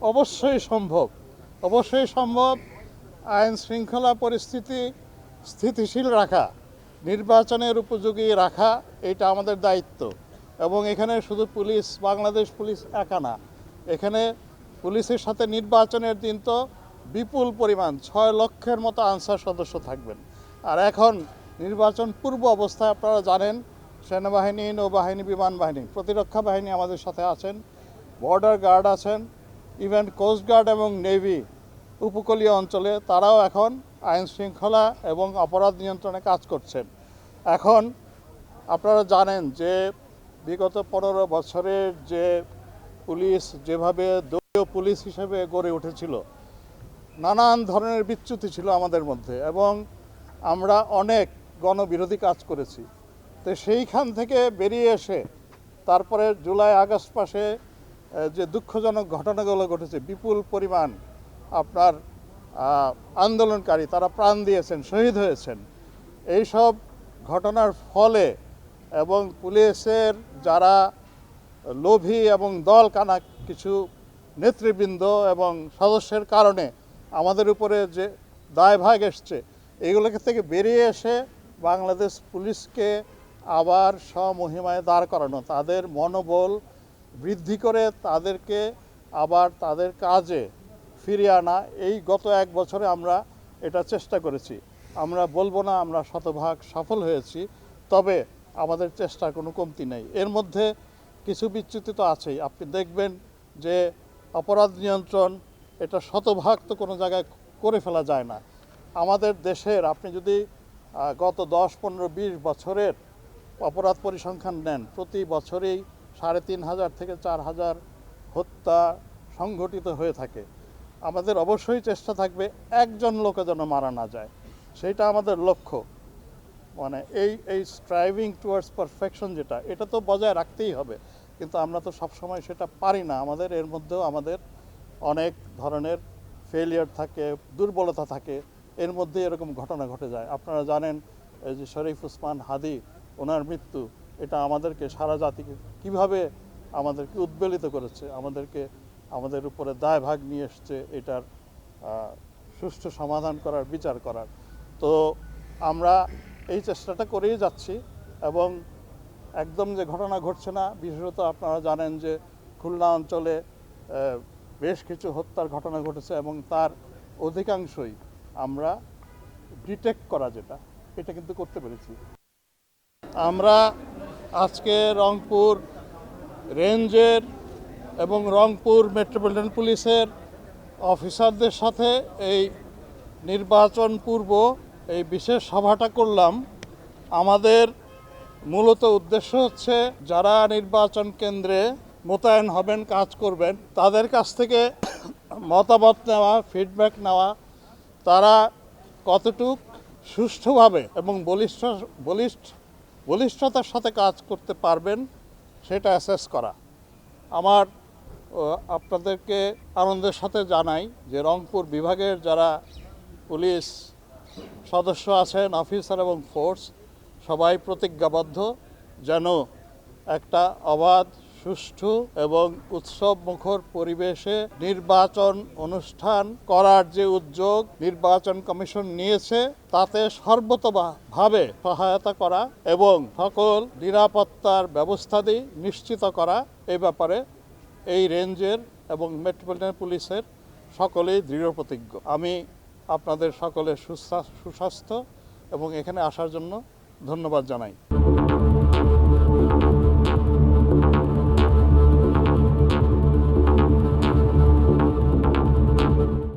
অবশ্যই সম্ভব অবশ্যই সম্ভব আইন শৃঙ্খলা পরিস্থিতি স্থিতিশীল রাখা, নির্বাচনের উপযোগী রাখা, এটা আমাদের দায়িত্ব। এবং এখানে শুধু পুলিশ, বাংলাদেশ পুলিশ একা না, এখানে পুলিশের সাথে নির্বাচনের দিন তো বিপুল পরিমাণ, ছয় লক্ষের মতো আনসার সদস্য থাকবেন। আর এখন নির্বাচন পূর্ব অবস্থায় আপনারা জানেন, সেনাবাহিনী, নৌবাহিনী, বিমান বাহিনী, প্রতিরক্ষা বাহিনী আমাদের সাথে আছেন, বর্ডার গার্ড আছেন ইভেন কোস্টগার্ড এবং নেভি উপকূলীয় অঞ্চলে তারাও এখন আইন শৃঙ্খলা এবং অপরাধ নিয়ন্ত্রণে কাজ করছেন। এখন আপনারা জানেন যে বিগত পনেরো বছরের যে পুলিশ যেভাবে দলীয় পুলিশ হিসেবে গড়ে উঠেছিল, নানান ধরনের বিচ্যুতি ছিল আমাদের মধ্যে এবং আমরা অনেক গণবিরোধী কাজ করেছি। তো সেইখান থেকে বেরিয়ে এসে তারপরে জুলাই আগস্ট মাসে যে দুঃখজনক ঘটনাগুলো ঘটেছে, বিপুল পরিমাণ আপনার আন্দোলনকারী তারা প্রাণ দিয়েছেন, শহীদ হয়েছেন। এইসব ঘটনার ফলে এবং পুলিশের যারা লোভী এবং দল কানা কিছু নেতৃবৃন্দ এবং সদস্যের কারণে আমাদের উপরে যে দায়ভাগ এসছে, এগুলো থেকে বেরিয়ে এসে বাংলাদেশ পুলিশকে আবার স্বমহিমায় দাঁড় করানো, তাদের মনোবল বৃদ্ধি করে তাদেরকে আবার তাদের কাজে ফিরিয়ে আনা, এই গত এক বছরে আমরা এটা চেষ্টা করেছি। আমরা বলব না আমরা শতভাগ সফল হয়েছি, তবে আমাদের চেষ্টার কোনো কমতি নেই। এর মধ্যে কিছু বিচ্যুতি তো আছেই। আপনি দেখবেন যে অপরাধ নিয়ন্ত্রণ এটা শতভাগ তো কোনো জায়গায় করে ফেলা যায় না। আমাদের দেশের আপনি যদি গত দশ, পনেরো, বিশ বছরের অপরাধ পরিসংখ্যান নেন, প্রতি বছরেই সাড়ে তিন হাজার থেকে চার হাজার হত্যা সংঘটিত হয়ে থাকে। আমাদের অবশ্যই চেষ্টা থাকবে একজন লোকে যেন মারা না যায়। সেইটা আমাদের লক্ষ্য। মানে এই এই স্ট্রাইভিং টুয়ার্ডস পারফেকশন যেটা, এটা তো বজায় রাখতেই হবে। কিন্তু আমরা তো সবসময় সেটা পারি না। আমাদের, এর মধ্যেও আমাদের অনেক ধরনের ফেলিয়ার থাকে, দুর্বলতা থাকে। এর মধ্যে এরকম ঘটনা ঘটে যায়। আপনারা জানেন, এই যে শরীফ উসমান হাদি, ওনার মৃত্যু এটা আমাদেরকে সারা জাতিকে কীভাবে আমাদেরকে উদ্বেলিত করেছে, আমাদেরকে আমাদের উপরে দায়ভাগ নিয়ে এসছে, এটার সুষ্ঠু সমাধান করার, বিচার করার। তো আমরা এই চেষ্টাটা করেই যাচ্ছি এবং একদম যে ঘটনা ঘটছে না, বিশেষত আপনারা জানেন যে খুলনা অঞ্চলে বেশ কিছু হত্যার ঘটনা ঘটেছে এবং তার অধিকাংশই আমরা ডিটেক্ট করা যেটা, এটা কিন্তু করতে পেরেছি। আমরা আজকে রংপুর রেঞ্জের এবং রংপুর মেট্রোপলিটন পুলিশের অফিসারদের সাথে এই নির্বাচন পূর্ব এই বিশেষ সভাটা করলাম। আমাদের মূলত উদ্দেশ্য হচ্ছে যারা নির্বাচন কেন্দ্রে মোতায়েন হবেন, কাজ করবেন, তাদের কাছ থেকে মতামত নেওয়া ফিডব্যাক নেওয়া, তারা কতটুক সুষ্ঠুভাবে এবং বলিষ্ঠ বলিষ্ঠ বলিষ্ঠতার সাথে কাজ করতে পারবেন, সেটা অ্যাসেস করা। আমার আপনাদেরকে আনন্দের সাথে জানাই যে রংপুর বিভাগের যারা পুলিশ সদস্য আছেন অফিসার এবং ফোর্স সবাই প্রতিজ্ঞাবদ্ধ যেন একটা অবাধ সুষ্ঠু এবং উৎসব মুখর পরিবেশে নির্বাচন অনুষ্ঠান করার যে উদ্যোগ নির্বাচন কমিশন নিয়েছে, তাতে সর্বতভাবে সহায়তা করা এবং সকল নিরাপত্তার ব্যবস্থাদি নিশ্চিত করা এই ব্যাপারে এই রেঞ্জের এবং মেট্রোপলিটন পুলিশের সকলেই দৃঢ় প্রতিজ্ঞ। আমি আপনাদের সকলের সুস্বাস্থ্য এবং এখানে আসার জন্য ধন্যবাদ জানাই।